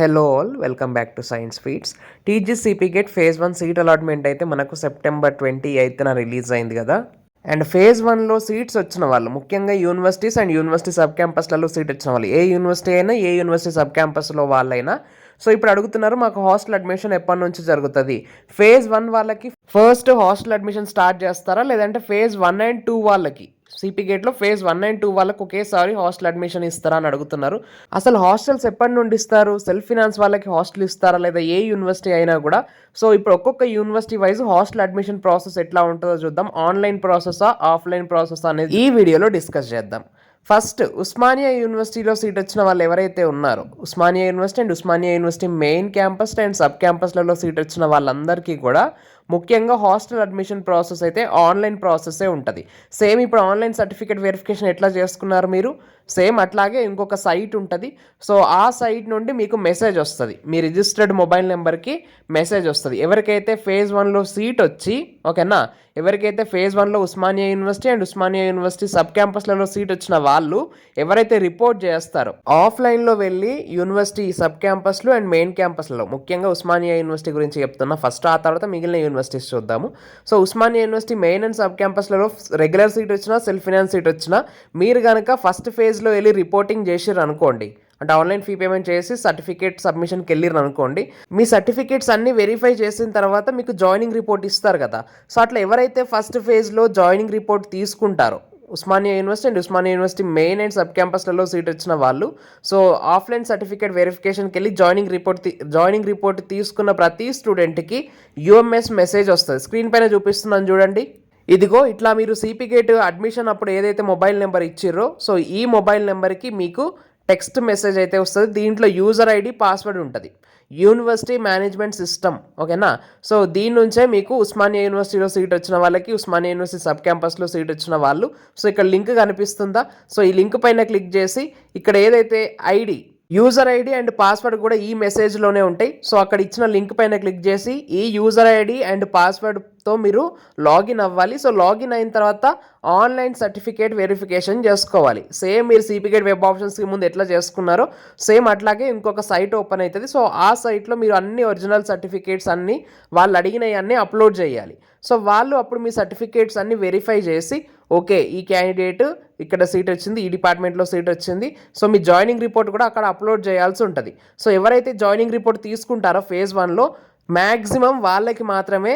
Hello all welcome back to science feeds TGCP GET phase one seat allotment అయితే మనకు September twenty ఎయిత్న release అయింది కదా. And phase వన్లో seats వచ్చిన వాళ్ళు ముఖ్యంగా యూనివర్సిటీస్ అండ్ యూనివర్సిటీ సబ్ క్యాంపస్లలో సీట్ వచ్చిన వాళ్ళు. ఏ యూనివర్సిటీ అయినా ఏ యూనివర్సిటీ సబ్ క్యాంపస్లో వాళ్ళైనా. సో ఇప్పుడు అడుగుతున్నారు మాకు హాస్టల్ అడ్మిషన్ ఎప్పటి నుంచి జరుగుతుంది? ఫేజ్ వన్ వాళ్ళకి ఫస్ట్ హాస్టల్ అడ్మిషన్ స్టార్ట్ చేస్తారా? లేదంటే ఫేజ్ వన్ అండ్ టూ వాళ్ళకి? సిపి గేట్లో ఫేజ్ వన్ అండ్ టూ వాళ్ళకి ఒకేసారి హాస్టల్ అడ్మిషన్ ఇస్తారా అని అడుగుతున్నారు. అసలు హాస్టల్స్ ఎప్పటి నుండి ఇస్తారు? సెల్ఫ్ ఫినాన్స్ వాళ్ళకి హాస్టల్ ఇస్తారా? లేదా ఏ యూనివర్సిటీ అయినా కూడా? సో ఇప్పుడు ఒక్కొక్క university wise hostel admission process ఎట్లా ఉంటుందో చూద్దాం. ఆన్లైన్ ప్రాసెసా ఆఫ్లైన్ ప్రాసెస్ అనేది ఈ వీడియోలో డిస్కస్ చేద్దాం. ఫస్ట్ ఉస్మానియా యూనివర్సిటీలో సీట్ వచ్చిన వాళ్ళు ఎవరైతే ఉన్నారో Osmania university and Osmania university main campus and sub క్యాంపస్లలో seat వచ్చిన వాళ్ళందరికీ కూడా ముఖ్యంగా హాస్టల్ అడ్మిషన్ ప్రాసెస్ అయితే ఆన్లైన్ ప్రాసెసే ఉంటుంది. సేమ్ ఇప్పుడు ఆన్లైన్ సర్టిఫికేట్ వెరిఫికేషన్ ఎట్లా చేసుకున్నారు మీరు? సేమ్ అట్లాగే ఇంకొక సైట్ ఉంటుంది. సో ఆ సైట్ నుండి మీకు మెసేజ్ వస్తుంది. మీ రిజిస్టర్డ్ మొబైల్ నెంబర్కి మెసేజ్ వస్తుంది. ఎవరికైతే ఫేజ్ వన్లో సీట్ వచ్చి ఓకేనా? ఎవరికైతే ఫేజ్ వన్లో Osmania university and Osmania university sub క్యాంపస్లలో seat వచ్చిన వాళ్ళు ఎవరైతే రిపోర్ట్ చేస్తారో ఆఫ్లైన్లో వెళ్ళి యూనివర్సిటీ సబ్ క్యాంపస్లు అండ్ మెయిన్ క్యాంపస్లలో ముఖ్యంగా ఉస్మానియా యూనివర్సిటీ గురించి చెప్తున్నా ఫస్ట్ ఆ తర్వాత మిగిలిన యూనివర్సిటీస్ చూద్దాము. So Osmania university main and sub క్యాంపస్లలో regular seat వచ్చినా సెల్ఫ్ ఫినాన్స్ సీట్ వచ్చినా మీరు కనుక ఫస్ట్ ఫేజ్లో వెళ్ళి రిపోర్టింగ్ చేసిర్రు అనుకోండి అంటే ఆన్లైన్ ఫీ పేమెంట్ చేసి సర్టిఫికేట్ సబ్మిషన్కి వెళ్ళిరు అనుకోండి మీ సర్టిఫికేట్స్ అన్ని వెరిఫై చేసిన తర్వాత మీకు జాయినింగ్ రిపోర్ట్ ఇస్తారు కదా. సో అట్లా ఎవరైతే ఫస్ట్ ఫేజ్లో జాయినింగ్ రిపోర్ట్ తీసుకుంటారో Osmania university and Osmania university main and sub క్యాంపస్లలో seat వచ్చిన వాళ్ళు సో ఆఫ్లైన్ సర్టిఫికేట్ వెరిఫికేషన్కి వెళ్ళి జాయినింగ్ రిపోర్ట్ జాయినింగ్ రిపోర్ట్ తీసుకున్న ప్రతి స్టూడెంట్కి యూఎంఎస్ మెసేజ్ వస్తుంది. స్క్రీన్ పైన చూపిస్తున్నాను చూడండి. ఇదిగో ఇట్లా మీరు సిపి గేట్ అడ్మిషన్ అప్పుడు ఏదైతే మొబైల్ నెంబర్ ఇచ్చిర్రో సో ఈ మొబైల్ నెంబర్కి మీకు టెక్స్ట్ మెసేజ్ అయితే వస్తుంది. దీంట్లో యూజర్ ఐడి పాస్వర్డ్ ఉంటుంది. యూనివర్సిటీ మేనేజ్మెంట్ సిస్టమ్ ఓకేనా సో దీని నుంచే మీకు ఉస్మానియా యూనివర్సిటీలో సీట్ వచ్చిన వాళ్ళకి ఉస్మానియా యూనివర్సిటీ సబ్ క్యాంపస్లో సీట్ వచ్చిన వాళ్ళు. సో ఇక్కడ లింక్ కనిపిస్తుందా? సో ఈ లింక్ పైన క్లిక్ చేసి ఇక్కడ ఏదైతే ID user ID and password కూడా ఈ మెసేజ్లోనే ఉంటాయి. సో అక్కడ ఇచ్చిన లింక్ పైన క్లిక్ చేసి ఈ యూజర్ ఐడి అండ్ పాస్వర్డ్తో మీరు లాగిన్ అవ్వాలి. సో లాగిన్ అయిన తర్వాత ఆన్లైన్ సర్టిఫికేట్ వెరిఫికేషన్ చేసుకోవాలి. సేమ్ మీరు సిపికేట్ వెబ్ ఆప్షన్స్కి ముందు ఎట్లా చేసుకున్నారో సేమ్ అట్లాగే ఇంకొక సైట్ ఓపెన్ అవుతుంది సో ఆ సైట్లో మీరు అన్ని ఒరిజినల్ సర్టిఫికేట్స్ అన్నీ వాళ్ళు అడిగినవి అన్నీ అప్లోడ్ చేయాలి. సో వాళ్ళు అప్పుడు మీ సర్టిఫికేట్స్ అన్ని వెరిఫై చేసి ఓకే ఈ క్యాండిడేట్ ఇక్కడ సీట్ వచ్చింది ఈ డిపార్ట్మెంట్లో సీట్ వచ్చింది. సో మీ జాయినింగ్ రిపోర్ట్ కూడా అక్కడ అప్లోడ్ చేయాల్సి ఉంటుంది. సో ఎవరైతే జాయినింగ్ రిపోర్ట్ తీసుకుంటారో ఫేజ్ వన్లో మ్యాక్సిమం వాళ్ళకి మాత్రమే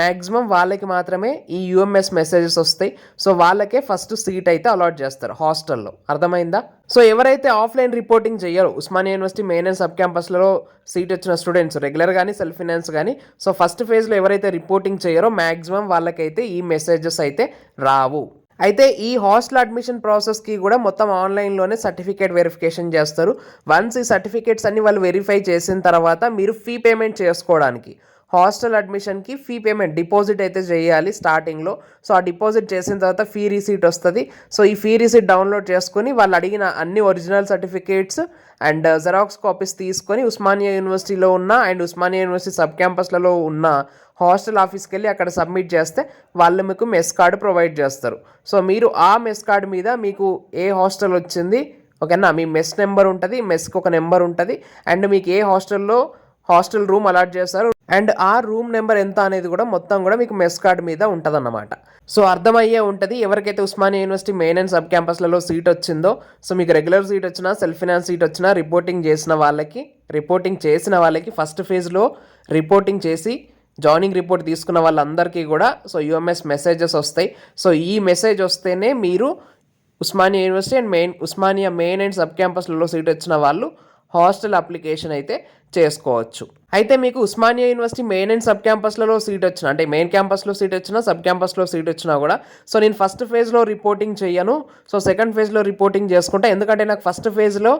మ్యాక్సిమం వాళ్ళకి మాత్రమే ఈ యూఎంఎస్ మెసేజెస్ వస్తాయి. సో వాళ్ళకే ఫస్ట్ సీట్ అయితే అలాట్ చేస్తారు హాస్టల్లో. అర్థమైందా? సో ఎవరైతే ఆఫ్లైన్ రిపోర్టింగ్ చేయరు Osmania university main and sub క్యాంపస్లో సీట్ వచ్చిన స్టూడెంట్స్ రెగ్యులర్ కానీ సెల్ఫ్ ఫినాన్స్ కానీ సో ఫస్ట్ ఫేజ్లో ఎవరైతే రిపోర్టింగ్ చేయరో మ్యాక్సిమం వాళ్ళకైతే ఈ మెసేజెస్ అయితే రావు. అయితే ఈ హాస్టల్ అడ్మిషన్ ప్రాసెస్కి కూడా మొత్తం ఆన్లైన్లోనే సర్టిఫికేట్ వెరిఫికేషన్ చేస్తారు. వన్స్ ఈ సర్టిఫికేట్స్ అన్ని వాళ్ళు వెరిఫై చేసిన తర్వాత మీరు ఫీ పేమెంట్ చేసుకోవడానికి. హాస్టల్ అడ్మిషన్కి ఫీ పేమెంట్ డిపాజిట్ అయితే చేయాలి స్టార్టింగ్లో సో ఆ డిపాజిట్ చేసిన తర్వాత ఫీ రిసీట్ వస్తుంది. సో ఈ ఫీ రిసీట్ డౌన్లోడ్ చేసుకొని వాళ్ళు అడిగిన అన్ని original certificates and xerox copies తీసుకొని ఉస్మానియా యూనివర్సిటీలో ఉన్న అండ్ ఉస్మానియా యూనివర్సిటీ సబ్ క్యాంపస్లలో ఉన్న హాస్టల్ ఆఫీస్కి వెళ్ళి అక్కడ సబ్మిట్ చేస్తే వాళ్ళు మీకు మెస్ కార్డు ప్రొవైడ్ చేస్తారు. సో మీరు ఆ మెస్ కార్డు మీద మీకు ఏ హాస్టల్ వచ్చింది ఓకేనా? మీ మెస్ నెంబర్ ఉంటుంది మెస్కి ఒక నెంబర్ ఉంటుంది. అండ్ మీకు ఏ హాస్టల్లో హాస్టల్ రూమ్ అలాట్ చేస్తారు అండ్ ఆ రూమ్ నెంబర్ ఎంత అనేది కూడా మొత్తం కూడా మీకు మెస్ కార్డ్ మీద ఉంటుంది అన్నమాట సో అర్థమయ్యే ఉంటుంది ఎవరికైతే Osmania university main and sub క్యాంపస్లలో seat వచ్చిందో సో మీకు రెగ్యులర్ సీట్ వచ్చినా సెల్ఫ్ ఫినాన్స్ సీట్ వచ్చినా రిపోర్టింగ్ చేసిన వాళ్ళకి రిపోర్టింగ్ చేసిన వాళ్ళకి ఫస్ట్ ఫేజ్లో రిపోర్టింగ్ చేసి జాయినింగ్ రిపోర్ట్ తీసుకున్న వాళ్ళందరికీ కూడా సో యూఎంఎస్ మెసేజెస్ వస్తాయి. సో ఈ మెసేజ్ వస్తేనే మీరు Osmania university and main Osmania main and sub క్యాంపస్లలో seat వచ్చిన వాళ్ళు హాస్టల్ అప్లికేషన్ అయితే చేసుకోవచ్చు. అయితే మీకు Osmania university main and sub క్యాంపస్లలో seat వచ్చిన అంటే మెయిన్ క్యాంపస్లో సీట్ వచ్చినా సబ్ క్యాంపస్లో సీట్ వచ్చినా కూడా సో నేను ఫస్ట్ ఫేజ్లో రిపోర్టింగ్ చేయను. సో సెకండ్ ఫేజ్లో రిపోర్టింగ్ చేసుకుంటా. ఎందుకంటే నాకు ఫస్ట్ ఫేజ్లో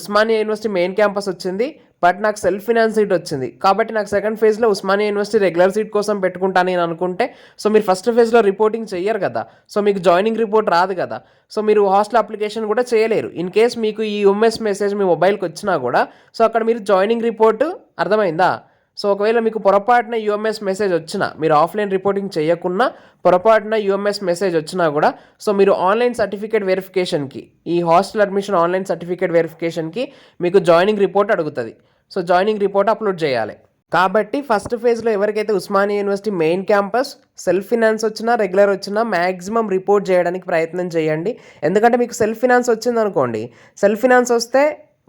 ఉస్మానియా యూనివర్సిటీ మెయిన్ క్యాంపస్ వచ్చింది. బట్ నాకు సెల్ఫ్ ఫినాన్స్ సీట్ వచ్చింది. కాబట్టి నాకు సెకండ్ ఫేజ్లో ఉస్మానియా యూనివర్సిటీ రెగ్యులర్ సీట్ కోసం పెట్టుకుంటాను నేను అనుకుంటే సో మీరు ఫస్ట్ ఫేజ్లో రిపోర్టింగ్ చెయ్యరు కదా. సో మీకు జాయినింగ్ రిపోర్ట్ రాదు కదా. సో మీరు హాస్టల్ అప్లికేషన్ కూడా చేయలేరు. ఇన్ కేస్ మీకు ఈ యుఎంఎస్ మెసేజ్ మీ మొబైల్కి వచ్చినా కూడా సో అక్కడ మీరు జాయినింగ్ రిపోర్ట్ అర్థమైందా? సో ఒకవేళ మీకు పొరపాటున యూఎంఎస్ మెసేజ్ వచ్చినా మీరు ఆఫ్లైన్ రిపోర్టింగ్ చేయకున్నా పొరపాటున యూఎంఎస్ మెసేజ్ వచ్చినా కూడా సో మీరు ఆన్లైన్ సర్టిఫికేట్ వెరిఫికేషన్కి ఈ హాస్టల్ అడ్మిషన్ ఆన్లైన్ సర్టిఫికేట్ వెరిఫికేషన్కి మీకు జాయినింగ్ రిపోర్ట్ అడుగుతుంది. సో జాయినింగ్ రిపోర్ట్ అప్లోడ్ చేయాలి. కాబట్టి ఫస్ట్ ఫేజ్లో ఎవరికైతే Osmania university main campus self finance వచ్చినా రెగ్యులర్ వచ్చినా మ్యాక్సిమం రిపోర్ట్ చేయడానికి ప్రయత్నం చేయండి. ఎందుకంటే మీకు సెల్ఫ్ ఫినాన్స్ వచ్చింది అనుకోండి సెల్ఫ్ ఫినాన్స్ వస్తే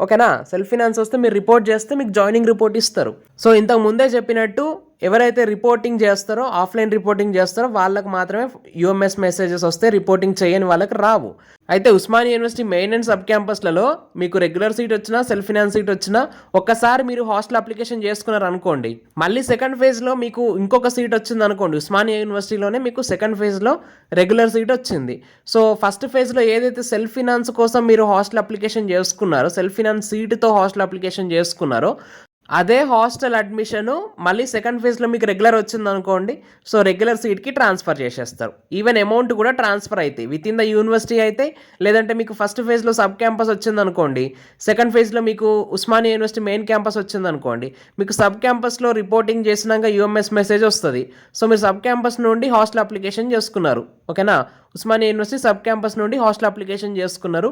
ఓకేనా? సెల్ఫ్ ఫినాన్స్ వస్తే మీరు రిపోర్ట్ చేస్తే మీకు జాయినింగ్ రిపోర్ట్ ఇస్తారు. సో ఇంతకు ముందే చెప్పినట్టు ఎవరైతే రిపోర్టింగ్ చేస్తారో ఆఫ్లైన్ రిపోర్టింగ్ చేస్తారో వాళ్ళకు మాత్రమే యూఎంఎస్ మెసేజెస్ వస్తే రిపోర్టింగ్ చేయని వాళ్ళకి రావు. అయితే Osmania university main and sub క్యాంపస్లలో మీకు రెగ్యులర్ సీట్ వచ్చినా సెల్ఫ్ ఫినాన్స్ సీట్ వచ్చినా ఒక్కసారి మీరు హాస్టల్ అప్లికేషన్ చేసుకున్నారు అనుకోండి మళ్ళీ సెకండ్ ఫేజ్లో మీకు ఇంకొక సీట్ వచ్చింది అనుకోండి ఉస్మానియా యూనివర్సిటీలోనే మీకు సెకండ్ ఫేజ్లో రెగ్యులర్ సీట్ వచ్చింది. సో ఫస్ట్ ఫేజ్లో ఏదైతే సెల్ఫ్ ఫినాన్స్ కోసం మీరు హాస్టల్ అప్లికేషన్ చేసుకున్నారో సెల్ఫ్ ఫినాన్స్ సీట్తో హాస్టల్ అప్లికేషన్ చేసుకున్నారో అదే హాస్టల్ అడ్మిషన్ మళ్ళీ సెకండ్ ఫేజ్లో మీకు రెగ్యులర్ వచ్చింది అనుకోండి సో రెగ్యులర్ సీట్కి ట్రాన్స్ఫర్ చేసేస్తారు. ఈవెన్ అమౌంట్ కూడా ట్రాన్స్ఫర్ అవుతాయి విత్ ఇన్ ద యూనివర్సిటీ అయితే లేదంటే మీకు ఫస్ట్ ఫేజ్లో సబ్ క్యాంపస్ వచ్చింది అనుకోండి సెకండ్ ఫేజ్లో మీకు ఉస్మానియా యూనివర్సిటీ మెయిన్ క్యాంపస్ వచ్చింది అనుకోండి మీకు సబ్ క్యాంపస్లో రిపోర్టింగ్ చేసినాక యూఎంఎస్ మెసేజ్ వస్తుంది. సో మీరు సబ్ క్యాంపస్ నుండి హాస్టల్ అప్లికేషన్ చేసుకున్నారు. ఓకేనా ఉస్మానియా యూనివర్సిటీ సబ్ క్యాంపస్ నుండి హాస్టల్ అప్లికేషన్ చేసుకున్నారు.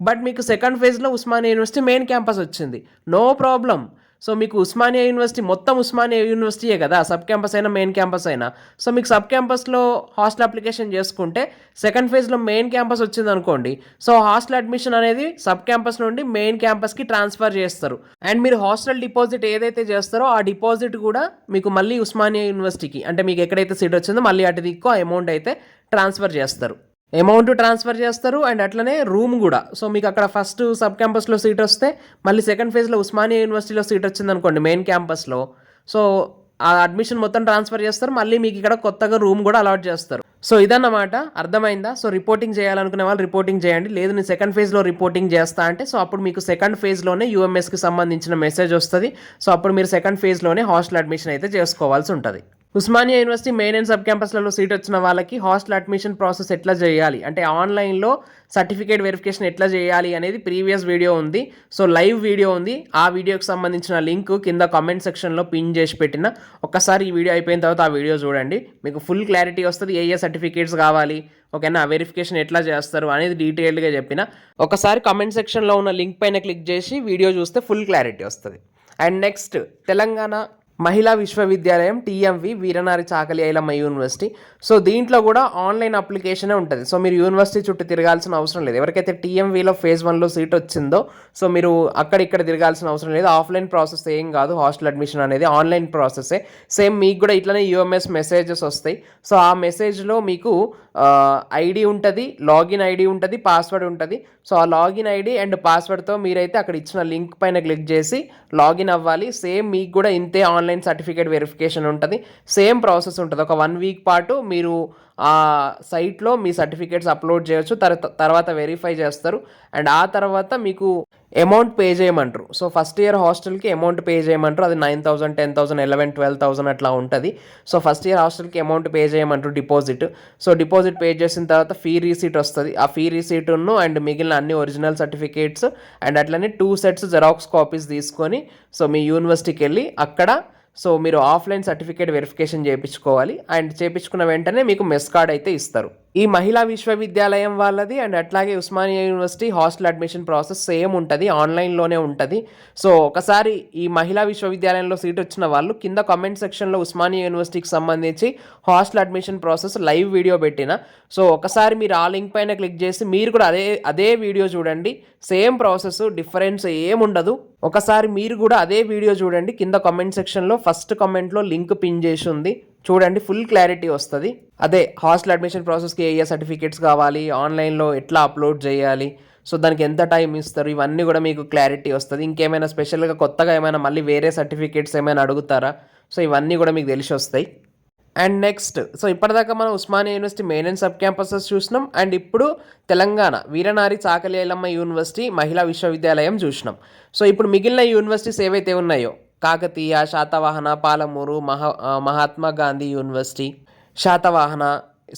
బట్ మీకు సెకండ్ ఫేజ్లో ఉస్మానియా యూనివర్సిటీ మెయిన్ క్యాంపస్ వచ్చింది. నో ప్రాబ్లం సో మీకు ఉస్మానియా యూనివర్సిటీ మొత్తం ఉస్మానియా యూనివర్సిటీయే కదా సబ్ క్యాంపస్ అయినా మెయిన్ క్యాంపస్ అయినా. సో మీకు సబ్ క్యాంపస్లో హాస్టల్ అప్లికేషన్ చేసుకుంటే సెకండ్ ఫేజ్లో మెయిన్ క్యాంపస్ వచ్చింది అనుకోండి సో హాస్టల్ అడ్మిషన్ అనేది సబ్ క్యాంపస్ నుండి మెయిన్ క్యాంపస్కి ట్రాన్స్ఫర్ చేస్తారు. అండ్ మీరు హాస్టల్ డిపాజిట్ ఏదైతే చేస్తారో ఆ డిపాజిట్ కూడా మీకు మళ్ళీ ఉస్మానియా యూనివర్సిటీకి అంటే మీకు ఎక్కడైతే సీట్ వచ్చిందో మళ్ళీ అటు దిక్కు ఆ అమౌంట్ అయితే ట్రాన్స్ఫర్ చేస్తారు. అమౌంట్ ట్రాన్స్ఫర్ చేస్తారు అండ్ అట్లనే రూమ్ కూడా. సో మీకు అక్కడ ఫస్ట్ సబ్ క్యాంపస్లో సీట్ వస్తే మళ్ళీ సెకండ్ ఫేజ్లో ఉస్మానియా యూనివర్సిటీలో సీట్ వచ్చింది అనుకోండి మెయిన్ క్యాంపస్లో. సో ఆ అడ్మిషన్ మొత్తం ట్రాన్స్ఫర్ చేస్తారు మళ్ళీ మీకు ఇక్కడ కొత్తగా రూమ్ కూడా అలాట్ చేస్తారు. సో ఇదన్నమాట అర్థమైందా? సో రిపోర్టింగ్ చేయాలనుకునే వాళ్ళు రిపోర్టింగ్ చేయండి. లేదు నేను సెకండ్ ఫేజ్లో రిపోర్టింగ్ చేస్తా అంటే సో అప్పుడు మీకు సెకండ్ ఫేజ్లోనే యూఎంఎస్కి సంబంధించిన మెసేజ్ వస్తుంది. సో అప్పుడు మీరు సెకండ్ ఫేజ్లోనే హాస్టల్ అడ్మిషన్ అయితే చేసుకోవాల్సి ఉంటుంది. Osmania university main and sub క్యాంపస్లలో seat వచ్చిన వాళ్ళకి హాస్టల్ అడ్మిషన్ ప్రాసెస్ ఎట్లా చేయాలి? అంటే ఆన్లైన్లో సర్టిఫికేట్ వెరిఫికేషన్ ఎట్లా చేయాలి అనేది ప్రీవియస్ వీడియో ఉంది. సో లైవ్ వీడియో ఉంది. ఆ వీడియోకి సంబంధించిన లింక్ కింద కామెంట్ సెక్షన్లో పిన్ చేసి పెట్టిన. ఒక్కసారి ఈ వీడియో అయిపోయిన తర్వాత ఆ వీడియో చూడండి. మీకు ఫుల్ క్లారిటీ వస్తుంది. ఏ ఏ సర్టిఫికేట్స్ కావాలి? ఓకేనా? వెరిఫికేషన్ ఎట్లా చేస్తారు అనేది డీటెయిల్డ్గా చెప్పిన. ఒకసారి కామెంట్ సెక్షన్లో ఉన్న లింక్ పైన క్లిక్ చేసి వీడియో చూస్తే ఫుల్ క్లారిటీ వస్తుంది. అండ్ నెక్స్ట్ తెలంగాణ మహిళా విశ్వవిద్యాలయం TMV వీరనారి Chakali Ailamma university. So దీంట్లో కూడా ఆన్లైన్ అప్లికేషనే ఉంటుంది. సో మీరు యూనివర్సిటీ చుట్టూ తిరగాల్సిన అవసరం లేదు. ఎవరికైతే టీఎంవీలో ఫేజ్ వన్లో సీట్ వచ్చిందో సో మీరు అక్కడ ఇక్కడ తిరగాల్సిన అవసరం లేదు. ఆఫ్లైన్ ప్రాసెస్ ఏం కాదు. హాస్టల్ అడ్మిషన్ అనేది ఆన్లైన్ ప్రాసెసే. సేమ్ మీకు కూడా ఇట్లనే యూఎంఎస్ మెసేజెస్ వస్తాయి. సో ఆ మెసేజ్లో మీకు ఐడి ఉంటుంది లాగిన్ ఐడి ఉంటుంది పాస్వర్డ్ ఉంటుంది. సో ఆ లాగిన్ ఐడి అండ్ పాస్వర్డ్తో మీరైతే అక్కడ ఇచ్చిన లింక్ పైన క్లిక్ చేసి లాగిన్ అవ్వాలి. సేమ్ మీకు కూడా ఇంతే ఆన్లైన్ సర్టిఫికేట్ వెరిఫికేషన్ ఉంటుంది. సేమ్ ప్రాసెస్ ఉంటుంది. ఒక వన్ వీక్ పాటు మీరు ఆ సైట్లో మీ సర్టిఫికేట్స్ అప్లోడ్ చేయొచ్చు. తర్వాత తర్వాత వెరిఫై చేస్తారు. అండ్ ఆ తర్వాత మీకు అమౌంట్ పే చేయమంటారు. సో ఫస్ట్ ఇయర్ హాస్టల్కి అమౌంట్ పే చేయమంటారు. అది nine thousand ten thousand eleven twelve thousand అట్లా ఉంటుంది. సో ఫస్ట్ ఇయర్ హాస్టల్కి అమౌంట్ పే చేయమంటారు డిపాజిట్. సో డిపాజిట్ పే చేసిన తర్వాత ఫీ రీసీట్ వస్తుంది. ఆ ఫీ రీసీట్ను అండ్ మిగిలిన అన్ని ఒరిజినల్ సర్టిఫికేట్స్ అండ్ అట్లనే టూ సెట్స్ జెరాక్స్ కాపీస్ తీసుకొని సో మీ యూనివర్సిటీకి వెళ్ళి అక్కడ సో మీరు ఆఫ్లైన్ సర్టిఫికేట్ వెరిఫికేషన్ చేయించుకోవాలి. అండ్ చేయించుకున్న వెంటనే మీకు మెస్ కార్డ్ అయితే ఇస్తారు. ఈ మహిళా విశ్వవిద్యాలయం వాళ్ళది అండ్ అట్లాగే Osmania university hostel admission process same ఉంటుంది ఆన్లైన్లోనే ఉంటుంది. సో ఒకసారి ఈ మహిళా విశ్వవిద్యాలయంలో సీట్ వచ్చిన వాళ్ళు కింద కామెంట్ సెక్షన్లో ఉస్మానియా యూనివర్సిటీకి సంబంధించి hostel admission process live video పెట్టిన. సో ఒకసారి మీరు ఆ లింక్ పైన క్లిక్ చేసి మీరు కూడా అదే అదే వీడియో చూడండి. సేమ్ ప్రాసెస్ డిఫరెన్స్ ఏముండదు ఒకసారి మీరు కూడా అదే వీడియో చూడండి. కింద కామెంట్ సెక్షన్లో ఫస్ట్ కామెంట్లో లింక్ పిన్ చేసి ఉంది. చూడండి ఫుల్ క్లారిటీ వస్తుంది. అదే హాస్టల్ అడ్మిషన్ ప్రాసెస్కి ఏ ఏ సర్టిఫికేట్స్ కావాలి ఆన్లైన్లో ఎట్లా అప్లోడ్ చేయాలి సో దానికి ఎంత టైం ఇస్తారు ఇవన్నీ కూడా మీకు క్లారిటీ వస్తుంది. ఇంకేమైనా స్పెషల్గా కొత్తగా ఏమైనా మళ్ళీ వేరే సర్టిఫికేట్స్ ఏమైనా అడుగుతారా? సో ఇవన్నీ కూడా మీకు తెలిసి వస్తాయి. అండ్ నెక్స్ట్ సో ఇప్పటిదాకా మనం Osmania university main and sub campuses చూసినాం. అండ్ ఇప్పుడు తెలంగాణ వీరనారి చాకలి ఐలమ్మ యూనివర్సిటీ మహిళా విశ్వవిద్యాలయం చూసినాం. సో ఇప్పుడు మిగిలిన యూనివర్సిటీస్ ఏవైతే ఉన్నాయో కాకతీయ శాతవాహన పాలమూరు మహా మహాత్మా గాంధీ యూనివర్సిటీ శాతవాహన.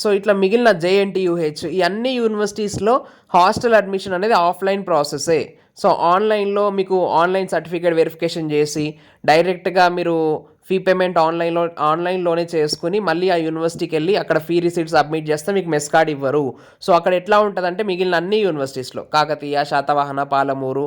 సో ఇట్లా మిగిలిన జేఎన్టీయుహెచ్ ఈ అన్ని యూనివర్సిటీస్లో హాస్టల్ అడ్మిషన్ అనేది ఆఫ్లైన్ ప్రాసెసే సో ఆన్లైన్లో మీకు ఆన్లైన్ సర్టిఫికేట్ వెరిఫికేషన్ చేసి డైరెక్ట్గా మీరు ఫీ పేమెంట్ ఆన్లైన్లో ఆన్లైన్లోనే చేసుకుని మళ్ళీ ఆ యూనివర్సిటీకి వెళ్ళి అక్కడ ఫీ రిసీట్ సబ్మిట్ చేస్తే మీకు మెస్ కార్డ్ ఇవ్వరు. సో అక్కడ ఎట్లా ఉంటుందంటే మిగిలిన అన్ని యూనివర్సిటీస్లో Kakatiya Satavahana Palamuru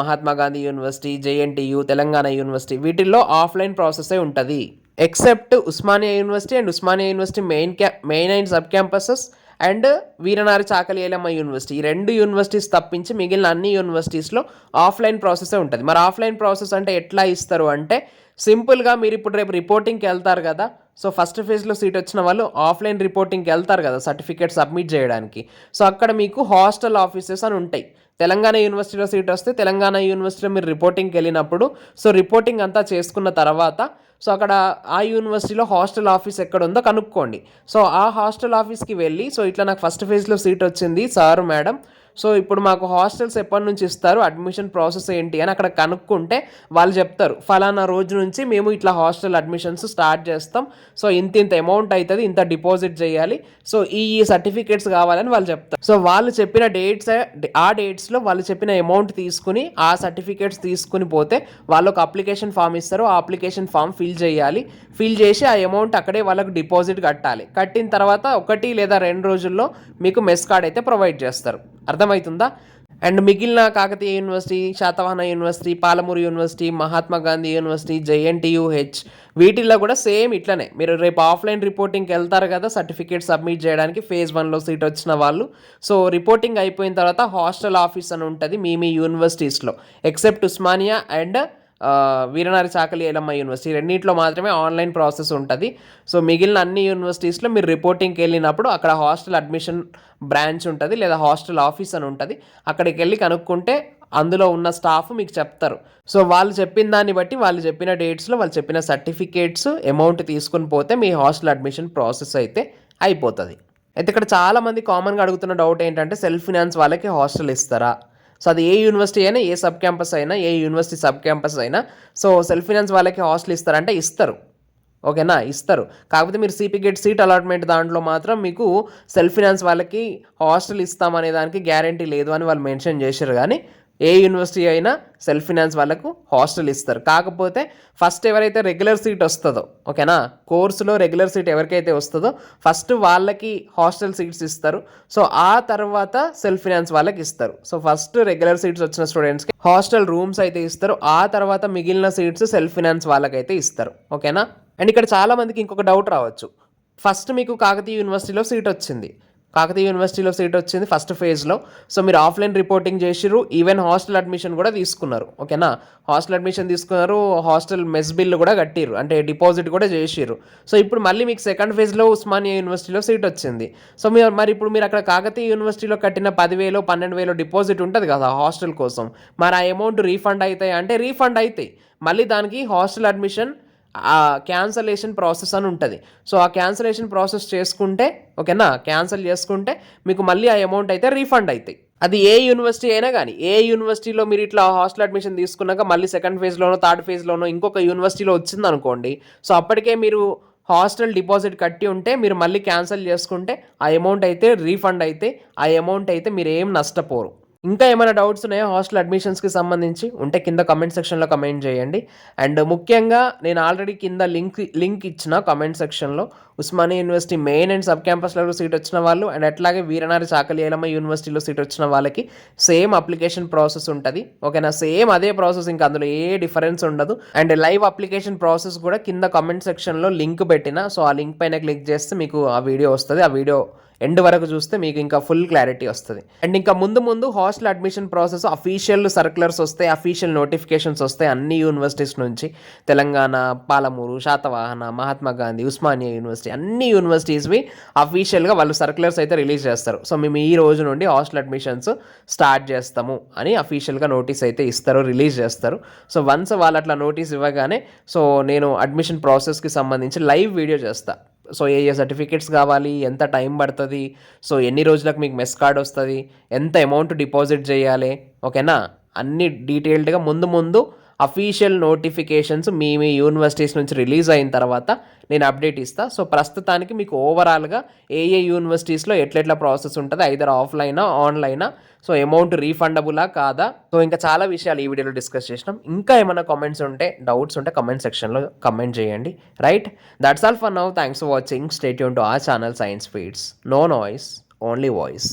Mahatma Gandhi university JNTU Telangana university వీటిల్లో ఆఫ్లైన్ ప్రాసెసే ఉంటుంది. Except Osmania university and Osmania university main క్యా main and sub campuses and Veeranari Chakali Ailamma university ఈ రెండు యూనివర్సిటీస్ తప్పించి మిగిలిన అన్ని యూనివర్సిటీస్లో ఆఫ్లైన్ ప్రాసెసే ఉంటుంది. మరి ఆఫ్లైన్ ప్రాసెస్ అంటే ఎట్లా ఇస్తారు అంటే సింపుల్గా మీరు ఇప్పుడు రేపు రిపోర్టింగ్కి వెళ్తారు కదా. సో ఫస్ట్ ఫేజ్లో సీట్ వచ్చిన వాళ్ళు ఆఫ్లైన్ రిపోర్టింగ్కి వెళ్తారు కదా సర్టిఫికేట్ సబ్మిట్ చేయడానికి. సో అక్కడ మీకు హాస్టల్ ఆఫీసెస్ అని ఉంటాయి. తెలంగాణ యూనివర్సిటీలో సీట్ వస్తే తెలంగాణ యూనివర్సిటీలో మీరు రిపోర్టింగ్కి వెళ్ళినప్పుడు సో రిపోర్టింగ్ అంతా చేసుకున్న తర్వాత సో అక్కడ ఆ యూనివర్సిటీలో హాస్టల్ ఆఫీస్ ఎక్కడ ఉందో కనుక్కోండి. సో ఆ హాస్టల్ ఆఫీస్కి వెళ్ళి సో ఇట్లా నాకు ఫస్ట్ ఫేజ్లో సీట్ వచ్చింది సార్ మేడం. సో ఇప్పుడు మాకు హాస్టల్స్ ఎప్పటి నుంచి ఇస్తారు? అడ్మిషన్ ప్రాసెస్ ఏంటి? అని అక్కడ కనుక్కుంటే వాళ్ళు చెప్తారు. ఫలానా రోజు నుంచి మేము ఇట్లా హాస్టల్ అడ్మిషన్స్ స్టార్ట్ చేస్తాం. సో ఇంత ఇంత అమౌంట్ అవుతుంది ఇంత డిపాజిట్ చేయాలి. సో ఈ ఈ సర్టిఫికేట్స్ కావాలని వాళ్ళు చెప్తారు. సో వాళ్ళు చెప్పిన డేట్స్ ఆ డేట్స్లో వాళ్ళు చెప్పిన అమౌంట్ తీసుకుని ఆ సర్టిఫికేట్స్ తీసుకుని పోతే వాళ్ళు ఒక అప్లికేషన్ ఫామ్ ఇస్తారు. ఆ అప్లికేషన్ ఫామ్ ఫిల్ చేయాలి. ఫిల్ చేసి ఆ అమౌంట్ అక్కడే వాళ్ళకు డిపాజిట్ కట్టాలి. కట్టిన తర్వాత ఒకటి లేదా రెండు రోజుల్లో మీకు మెస్ కార్డ్ అయితే ప్రొవైడ్ చేస్తారు. అర్థమవుతుందా? అండ్ మిగిలిన Kakatiya university Satavahana university Palamuru university Mahatma Gandhi university JNTUH వీటిల్లో కూడా సేమ్ ఇట్లనే. మీరు రేపు ఆఫ్లైన్ రిపోర్టింగ్కి వెళ్తారు కదా సర్టిఫికేట్ సబ్మిట్ చేయడానికి ఫేజ్ వన్లో సీట్ వచ్చిన వాళ్ళు. సో రిపోర్టింగ్ అయిపోయిన తర్వాత హాస్టల్ ఆఫీస్ అని ఉంటుంది మీ మీ యూనివర్సిటీస్లో except Osmania and Veeranari Chakali Elamma university రెండింటిలో మాత్రమే ఆన్లైన్ ప్రాసెస్ ఉంటుంది. సో మిగిలిన అన్ని యూనివర్సిటీస్లో మీరు రిపోర్టింగ్కి వెళ్ళినప్పుడు అక్కడ హాస్టల్ అడ్మిషన్ బ్రాంచ్ ఉంటుంది లేదా హాస్టల్ ఆఫీస్ అని ఉంటుంది. అక్కడికి వెళ్ళి కనుక్కుంటే అందులో ఉన్న స్టాఫ్ మీకు చెప్తారు. సో వాళ్ళు చెప్పిన దాన్ని బట్టి వాళ్ళు చెప్పిన డేట్స్లో వాళ్ళు చెప్పిన సర్టిఫికేట్స్ అమౌంట్ తీసుకుని పోతే మీ హాస్టల్ అడ్మిషన్ ప్రాసెస్ అయితే అయిపోతుంది. అయితే ఇక్కడ చాలామంది కామన్గా అడుగుతున్న డౌట్ ఏంటంటే సెల్ఫ్ ఫినాన్స్ వాళ్ళకి హాస్టల్ ఇస్తారా? సో అది ఏ యూనివర్సిటీ అయినా ఏ సబ్ క్యాంపస్ అయినా ఏ యూనివర్సిటీ సబ్ క్యాంపస్ అయినా సో సెల్ఫ్ ఫినాన్స్ వాళ్ళకి హాస్టల్ ఇస్తారంటే ఇస్తారు. ఓకేనా ఇస్తారు. కాకపోతే మీరు సిపి గేట్ సీట్ అలాట్మెంట్ దాంట్లో మాత్రం మీకు సెల్ఫ్ ఫినాన్స్ వాళ్ళకి హాస్టల్ ఇస్తామనే దానికి గ్యారంటీ లేదు అని వాళ్ళు మెన్షన్ చేశారు కానీ ఏ యూనివర్సిటీ అయినా సెల్ఫ్ ఫినాన్స్ వాళ్ళకు హాస్టల్ ఇస్తారు. కాకపోతే ఫస్ట్ ఎవరైతే రెగ్యులర్ సీట్ వస్తుందో ఓకేనా? కోర్సులో రెగ్యులర్ సీట్ ఎవరికైతే వస్తుందో ఫస్ట్ వాళ్ళకి హాస్టల్ సీట్స్ ఇస్తారు. సో ఆ తర్వాత సెల్ఫ్ ఫినాన్స్ వాళ్ళకి ఇస్తారు. సో ఫస్ట్ రెగ్యులర్ సీట్స్ వచ్చిన స్టూడెంట్స్కి హాస్టల్ రూమ్స్ అయితే ఇస్తారు. ఆ తర్వాత మిగిలిన సీట్స్ సెల్ఫ్ ఫినాన్స్ వాళ్ళకైతే ఇస్తారు. ఓకేనా? అండ్ ఇక్కడ చాలామందికి ఇంకొక డౌట్ రావచ్చు. ఫస్ట్ మీకు కాకతీయ యూనివర్సిటీలో సీట్ వచ్చింది. కాకతీయ యూనివర్సిటీలో సీట్ వచ్చింది ఫస్ట్ ఫేజ్లో. సో మీరు ఆఫ్లైన్ రిపోర్టింగ్ చేసిర్రు ఈవెన్ హాస్టల్ అడ్మిషన్ కూడా తీసుకున్నారు. ఓకేనా? హాస్టల్ అడ్మిషన్ తీసుకున్నారు హాస్టల్ మెస్ బిల్ కూడా కట్టిర్రు అంటే డిపాజిట్ కూడా చేసిర్రు. సో ఇప్పుడు మళ్ళీ మీకు సెకండ్ ఫేజ్లో ఉస్మానియా యూనివర్సిటీలో సీట్ వచ్చింది. సో మీరు మరి ఇప్పుడు మీరు అక్కడ కాకతీయ యూనివర్సిటీలో కట్టిన పదివేలు పన్నెండు వేలు డిపాజిట్ ఉంటుంది కదా హాస్టల్ కోసం. మరి ఆ అమౌంట్ రీఫండ్ అవుతాయి అంటే రీఫండ్ అవుతాయి మళ్ళీ దానికి హాస్టల్ అడ్మిషన్ ఆ క్యాన్సలేషన్ ప్రాసెస్ అని ఉంటుంది. సో ఆ క్యాన్సలేషన్ ప్రాసెస్ చేసుకుంటే ఓకేనా? క్యాన్సిల్ చేసుకుంటే మీకు మళ్ళీ ఆ అమౌంట్ అయితే రీఫండ్ అవుతాయి అది ఏ యూనివర్సిటీ అయినా కానీ ఏ యూనివర్సిటీలో మీరు ఇట్లా హాస్టల్ అడ్మిషన్ తీసుకున్నాక మళ్ళీ సెకండ్ ఫేజ్లోనో థర్డ్ ఫేజ్లోనో ఇంకొక యూనివర్సిటీలో వచ్చింది అనుకోండి సో అప్పటికే మీరు హాస్టల్ డిపాజిట్ కట్టి ఉంటే మీరు మళ్ళీ క్యాన్సిల్ చేసుకుంటే ఆ అమౌంట్ అయితే రీఫండ్ అయితే ఆ అమౌంట్ అయితే మీరు ఏం నష్టపోరు. ఇంకా ఏమైనా డౌట్స్ ఉన్నాయో? హాస్టల్ అడ్మిషన్స్కి సంబంధించి? ఉంటే కింద కమెంట్ సెక్షన్లో కమెంట్ చేయండి. అండ్ ముఖ్యంగా నేను ఆల్రెడీ కింద లింక్ లింక్ ఇచ్చిన కమెంట్ సెక్షన్లో Osmania university main and sub క్యాంపస్లలో seat వచ్చిన వాళ్ళు అండ్ అట్లాగే వీరనారి చాకలి ఏలమ్మ యూనివర్సిటీలో సీట్ వచ్చిన వాళ్ళకి సేమ్ అప్లికేషన్ ప్రాసెస్ ఉంటుంది. ఓకేనా? సేమ్ అదే ప్రాసెస్ ఇంకా అందులో ఏ డిఫరెన్స్ ఉండదు. అండ్ లైవ్ అప్లికేషన్ ప్రాసెస్ కూడా కింద కమెంట్ సెక్షన్లో లింక్ పెట్టిన సో ఆ లింక్ పైన క్లిక్ చేస్తే మీకు ఆ వీడియో వస్తుంది. ఆ వీడియో ఎండ్ వరకు చూస్తే మీకు ఇంకా ఫుల్ క్లారిటీ వస్తుంది. అండ్ ఇంకా ముందు ముందు hostel admission process official circulars వస్తాయి అఫీషియల్ నోటిఫికేషన్స్ వస్తాయి అన్ని యూనివర్సిటీస్ నుంచి. తెలంగాణ పాలమూరు శాతవాహన మహాత్మా గాంధీ ఉస్మానియా యూనివర్సిటీ అన్ని యూనివర్సిటీస్వి అఫీషియల్గా వాళ్ళు సర్క్యులర్స్ అయితే రిలీజ్ చేస్తారు. సో మేము ఈ రోజు నుండి హాస్టల్ అడ్మిషన్స్ స్టార్ట్ చేస్తాము అని అఫీషియల్గా నోటీస్ అయితే ఇస్తారు రిలీజ్ చేస్తారు. సో వన్స్ వాళ్ళు అట్లా నోటీస్ ఇవ్వగానే సో నేను అడ్మిషన్ ప్రాసెస్కి సంబంధించి లైవ్ వీడియో చేస్తాను సో ఏ ఏ సర్టిఫికేట్స్ కావాలి ఎంత టైం పడుతుంది సో ఎన్ని రోజులకు మీకు మెస్ కార్డ్ వస్తుంది ఎంత అమౌంట్ డిపాజిట్ చేయాలి ఓకేనా? అన్ని డీటెయిల్డ్గా ముందు ముందు అఫీషియల్ నోటిఫికేషన్స్ మీ మీ యూనివర్సిటీస్ నుంచి రిలీజ్ అయిన తర్వాత నేను అప్డేట్ ఇస్తా. సో ప్రస్తుతానికి మీకు ఓవరాల్గా ఏ ఏ యూనివర్సిటీస్లో ఎట్లెట్లా ప్రాసెస్ ఉంటుంది? ఐదర్ ఆఫ్లైనా ఆన్లైనా సో అమౌంట్ రీఫండబులా కాదా? సో ఇంకా చాలా విషయాలు ఈ వీడియోలో డిస్కస్ చేసినాం. ఇంకా ఏమైనా కామెంట్స్ ఉంటే డౌట్స్ ఉంటే కమెంట్ సెక్షన్లో కమెంట్ చేయండి. Right that's all for now thanks for watching stay Yoon to ఆ channel science feeds no noise only voice